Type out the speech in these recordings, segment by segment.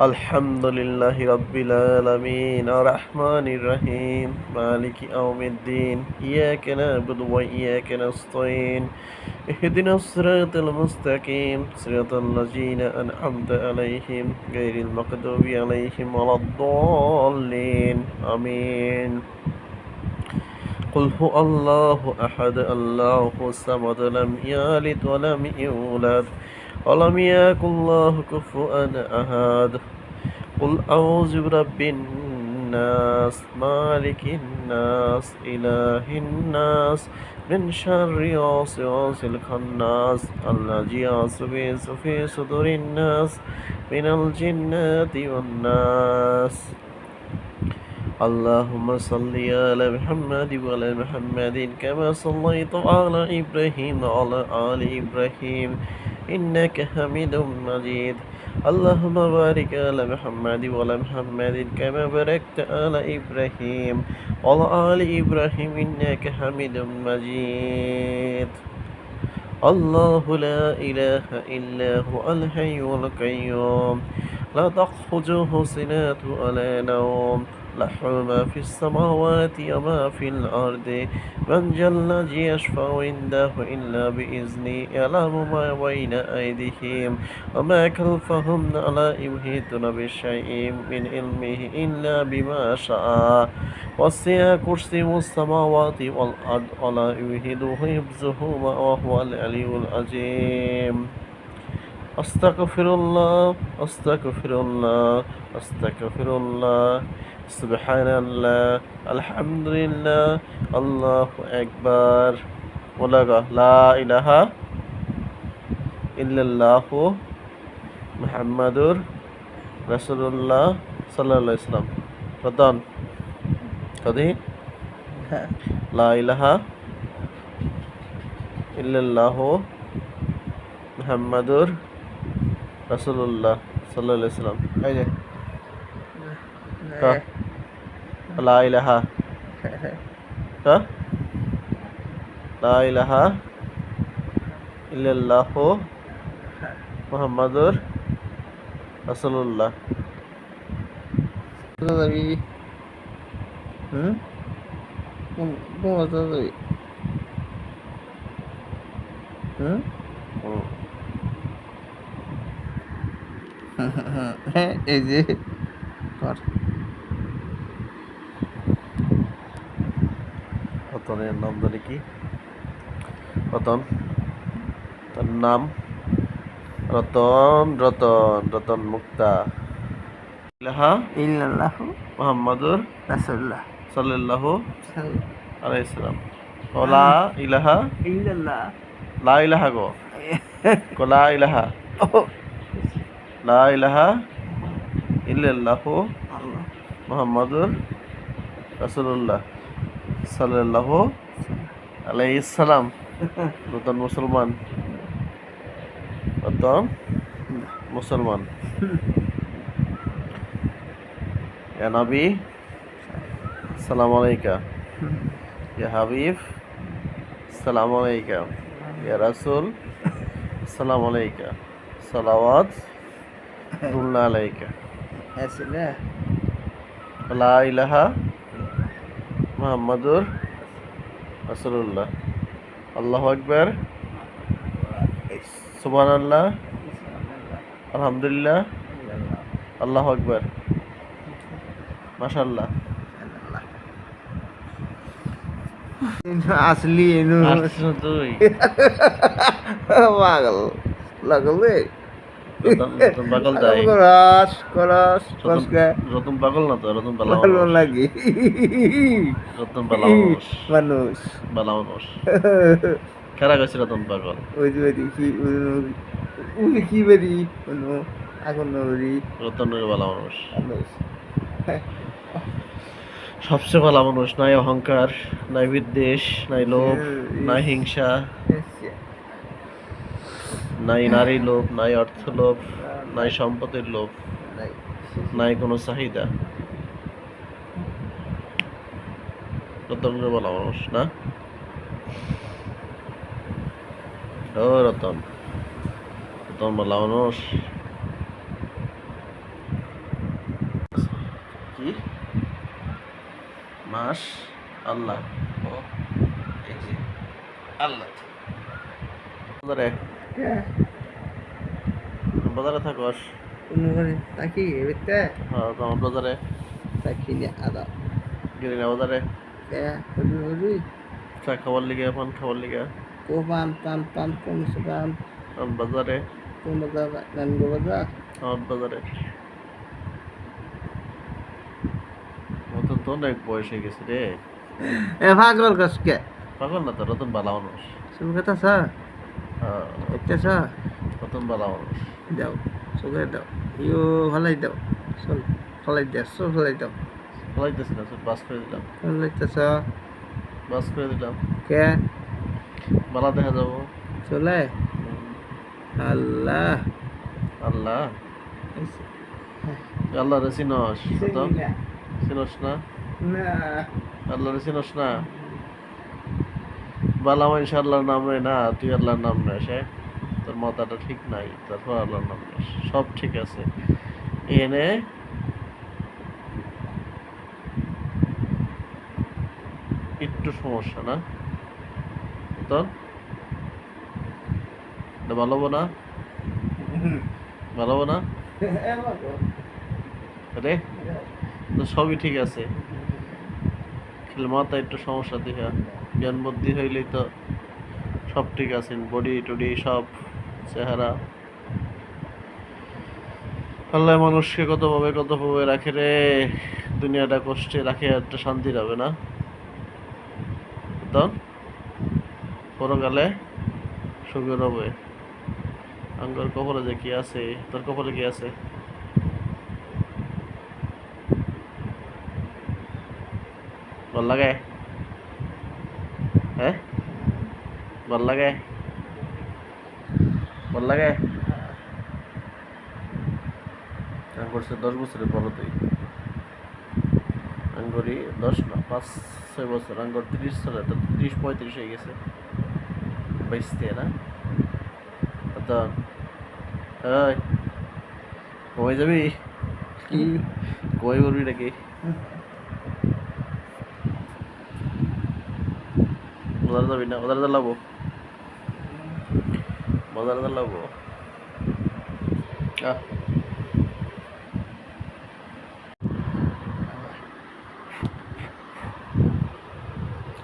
الحمد لله رب العالمين الرحمن الرحيم مالك يوم الدين إياك نعبد وإياك نستعين اهدنا الصراط المستقيم صراط الذين أنعمت عليهم غير المغضوب عليهم ولا الضالين آمين قل هو الله أحد الله الصمد لم يلد ولم يولد ولم يكن له كفوا أحد قل أعوذ برب الناس مالك الناس إله الناس من شر وسواس الخناس الذي يوسوس في صدور الناس من الجنة والناس اللهم صل على محمد وعلى محمد كما صليت على إبراهيم وعلى آل إبراهيم إنك حميد مجيد. اللهم بارك على محمد وعلى محمد كما باركت على إبراهيم وعلى آل إبراهيم إنك حميد مجيد. الله لا إله إلا هو الحي القيوم. لا تأخذه سنة ولا نوم له ما في السماوات وما في الأرض من جل يشفع عنده إلا بإذنه يعلم ما بين أيديهم وما خلفهم لا يحيطون بشيء من علمه إلا بما شاء وسع كرسيه السماوات والأرض ولا يحيط حفظهما وهو العلي العظيم أستغفر الله أستغفر الله أستغفر الله সুবহান আল্লাহ আলহামদুলিল্লাহ আল্লাহ একবার লা ইলাহা ইল্লাল্লাহ মুহাম্মাদুর রাসূলুল্লাহ সাল্লাল্লাহু ইসলাম প্রধান কদি? হ্যাঁ। লা ইলাহা ইল্লাল্লাহ মুহাম্মাদুর রাসূলুল্লাহ সাল্লাল্লাহু ইসলাম এই যে। হ্যাঁ লা ইলাহা ক লা ইলাহা ইল্লাল্লাহ মুহাম্মাদুর রাসূলুল্লাহ। তাড়াতাড়ি হুম? কোন হুম হুম। হ্যাঁ এই যে রতনের নাম জানি কি? রতন। তার নাম? রতন রতন রতন মুক্তা। ইলাহা? ইল্লাল্লাহ মোহাম্মদুর রাসূলুল্লাহ। সাল্লাল্লাহু আলাইহি সাল্লাম। ওলা ইলাহা? ইল্লাল্লাহ। লা ইলাহা গো। কোলা ইলাহা। লা ইলাহা ইল্লাল্লাহু আল্লাহ। রাসূলুল্লাহ। সাল্লাল্লাহু আলাইহি সালাম। নতুন মুসলমান। নতুন মুসলমান। নবী সালাম আলাইকা। ইয়া হাবিব সালাম আলাইকা। ইয়া রাসূল সালাম আলাইকা। সালাওয়াত দুল্লা আলাইকা। আসলে লা ইলাহা মুহাম্মাদুর আল্লাহ আল্লাহু আকবার। সুবহানাল্লাহ। আলহামদুলিল্লাহ। আল্লাহু আকবার। মাশাআল্লাহ। আসলি এনু। আসছো তুই। পাগল। লাগল রে। রতন পাগল তাই। করাস করাস কসকে রতন পাগল না তো? রতন বালা ভালো মানুষ। রতন বালা মানুষ। মানুষ। বালা মানুষ। কারা গেছে রতন পাগল? ওই যে কি উনি কি বেরি কোনো আগুন বেরি রতনের বালা মানুষ। মানুষ। সবচেয়ে ভালো মানুষ নাই অহংকার নাই বিদ্বেষ নাই লোভ নাই হিংসা। নাই নারী লোভ নাই অর্থ লোভ নাই সম্পদের লোভ নাই কোনো চাহিদা। রতনের ভালো মানুষ না? ও রতন। রতন ভালো মানুষ কি? মাস আল্লাহ। ও আল্লাহ। বাজারে বাজারে থাকস কোনো তাকি এবিতে? হ্যাঁ তোমার বাজারে। তাকি নে আদা। গেলি বাজারে। কে হরি চা খাবার লিগে পান খাবার লিগে। কো পান পান পান? কোন সুদান বাজারে। কোন বাজার নানগো বাজার? আমার বাজারে। তো অনেক বয়স হয়ে গেছে রে। এ ভাগল কসকে? পাগল না তো রতন বালা মানুষ। কথা স্যার। স্যার রতন বালা মানুষ দাও সুগে দাও। ইউ হলাই দাও। চল হলাই দে চল হলাই দাও। ফলাইতেছি না বাস করে দিলাম। হলাইতেছ বাস করে দিলাম। কে? বালা দেখা যাব। চলে? আল্লাহ। আল্লাহ। আল্লাহ রে চিনস চিনস না? না। আল্লাহ রে চিনস না? বালা মানুষ আল্লাহর নাম নেই না, তুই আল্লাহর নাম নেস। তোর মাথাটা ঠিক নাই, তারপর আল্লাহর নাম নেস। সব ঠিক আছে। এনে একটু সমস্যা না? তোর? ভালো না ভালো না রে তো সবই ঠিক আছে। মাথায় একটু সমস্যা দেখা। জ্ঞান বুদ্ধি হইলেই তো সব ঠিক আছে বডি টডি, সব চেহারা। আল্লাহ মানুষকে কত ভাবে কত ভাবে রাখে রে? দুনিয়াটা কষ্টে রাখে, একটা শান্তি হবে না? পরকালে সুখের হবে আঙ্গর কপালে যে কি আছে, তোর কপালে কি আছে? ভালো লাগে হ্যাঁ ভালো লাগে ভালো লাগে করছে দশ বছরের বড় তুই। আঙ্গরি দশ না পাঁচ ছয় বছর। আঙ্গর তিরিশ সালে তো তিরিশ পঁয়ত্রিশ হয়ে গেছে। বাইশতে না? তো এই কমে যাবি? কি? কই করবি নাকি? বাজারে যাবি না বাজারে যাব বাজারে যাব আহ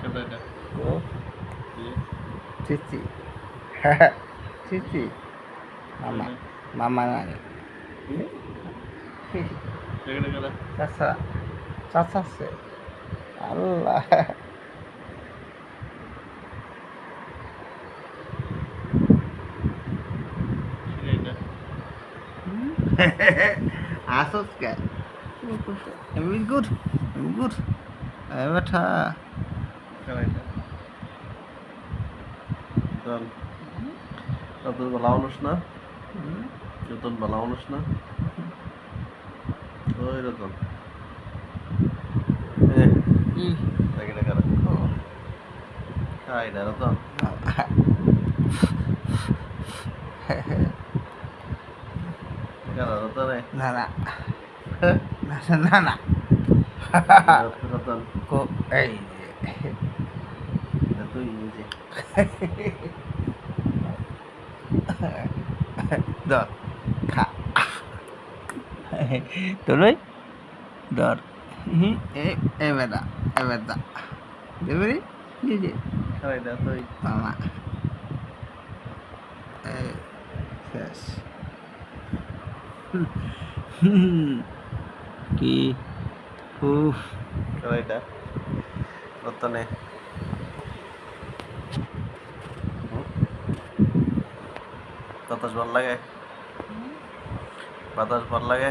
কেটে দে। ও কি? চিচি চিচি মামা মামা নাই কি? কেটে কেটে। চাচা চাচা আছে আল্লাহ কি এটা? আসস কে এমনি গুড এমনি গুড বেটা। চল নতুন বালা মানুষ না নতুন বালা মানুষ না ওই রতন দেখা খাই না? না না না এই যে খা তোরই ধর হুম এ এ বেটা এ বেটা দেবরি নিজে খাই না তুই মামা শেষ কি উফ খাই না রতনে বাতাস ভালো লাগে বাতাস ভালো লাগে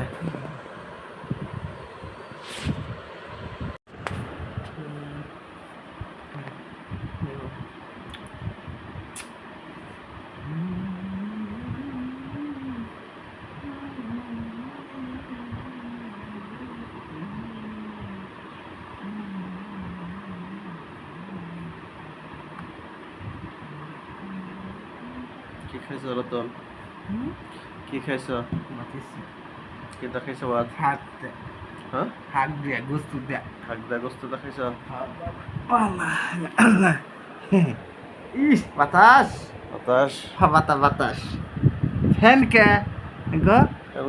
কি খাইছ রতন কি খাইছ? মাতিছি। কিতা খাইছ ভাত? হাতে হ্যাঁ হাক দিয়া গোস্ত দিয়া হাক দা গোস্ত দেখাইছ আল্লাহ আল্লাহ। ইস বাতাস। বাতাস। বাতা বাতাস। ফ্যান কে? গো?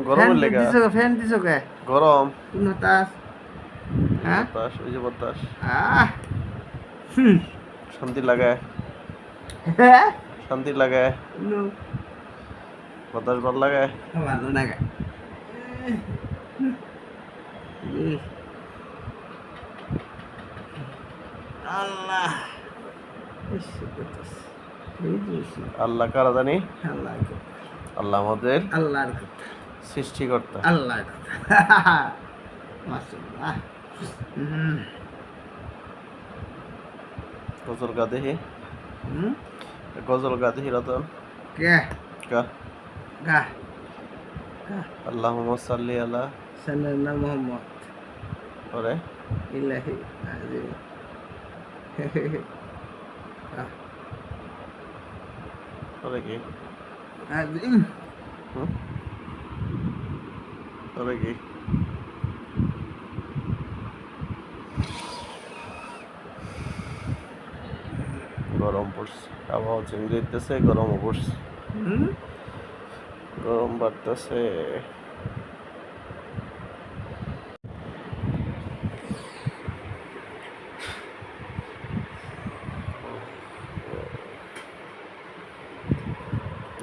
গরম লেগা দিছো ফ্যান দিছো কে গরম। কোন বাতাস। হ্যাঁ? বাতাস ওই যে বাতাস। আহ। শান্তি লাগায় হ্যাঁ? শান্তি লাগায় নো বাতাস ভালো লাগায় ভালো লাগে। আল্লাহ। আল্লাহ কারা জানি? আল্লাহর আল্লাহ আমাদের আল্লাহর কথা। সৃষ্টিকর্তা। আল্লাহর কথা। মাশাআল্লাহ। হুম? গজল গা দেখি রতন কে? গা। গা। গা। আল্লাহ সাল্লি আল্লাহ সাল্লাল্লাহু মুহাম্মদ। ওরে। ইলাহি আজিম ওরে কি? আজিম হুম? কি? গরম পড়ছে আবহাওয়া চেঞ্জ হইতেছে গরমও পড়ছে। গরম বাড়তেছে।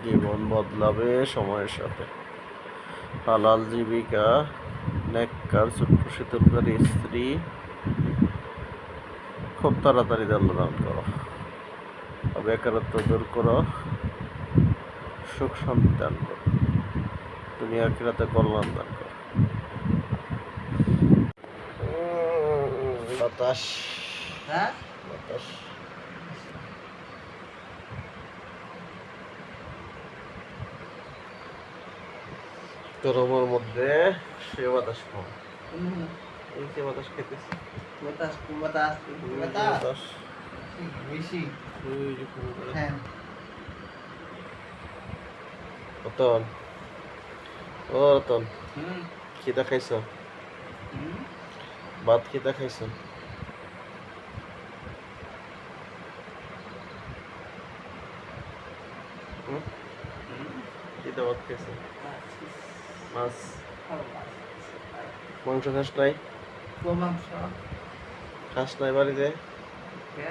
জীবন বদলাবে সময়ের সাথে। হালাল জীবিকা নেককার ছোট্ট শীতলকারী স্ত্রী। খুব তাড়াতাড়ি আল্লাহ দান করো। বেকারত্ব দূর করো সুখ শান্তি দান করো। তুমি আখিরাতে কল্যাণ দান করো। বাতাস। হ্যাঁ? বাতাস। গরমের মধ্যে সে বাতাস কম এই যে বাতাস খেতেছে বাতাস বাতাস। বাতাস। বেশি। হ্যাঁ। রতন। ও রতন খিদা খাইছ? ভাত খিদা খাইছ? হুম? খিদা ভাত খাইছ? মাছ। মাংস খাস নাই? খাস নাই বাড়িতে? কে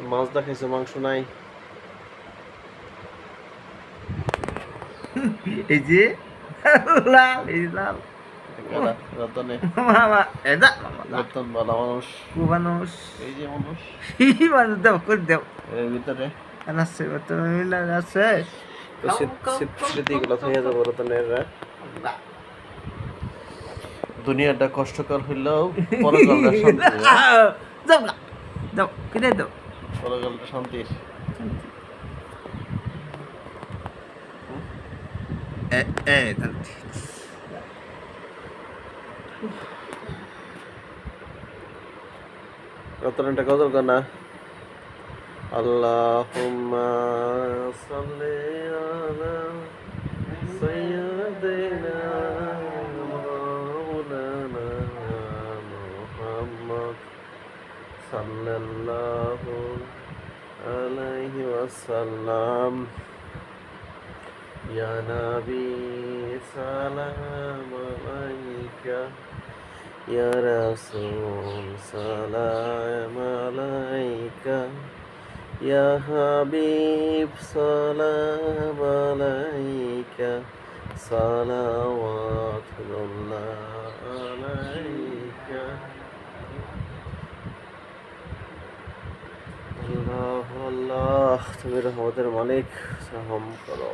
মাছ দা খাইছো মাংস নাই। এই যে লাল এই লাল। রতনে। মামা এটা মামা রতন ভালো মানুষ। কুবানুস এই যে মানুষ। মানুষ দেও করে দেও। এর ভিতরে। আছে বর্তমান মিলা আছে। তো স্মৃ- স্মৃ- স্মৃতিগুলো থেকে যাব রতনের। দুনিয়াটা কষ্টকর হইলেও যাও যাও কেটে দাও। পরকালটা শান্তির রতনটা গজল গানা আল্লাহুম্মা সাল্লি আলা সাইয়্যিদিনা সাল্লাল্লাহু আলাইহি ওয়াসাল্লাম। ইয়া নবী, সালাম আলাইকা। ইয়া রাসূল, সালাম আলাইকা। ইয়া হাবিব, সালাম আলাইকা। সালাওয়াতুল্লাহ আলাইকা। আল্লাহ তুমি রহমতের মালিক সাহম করো।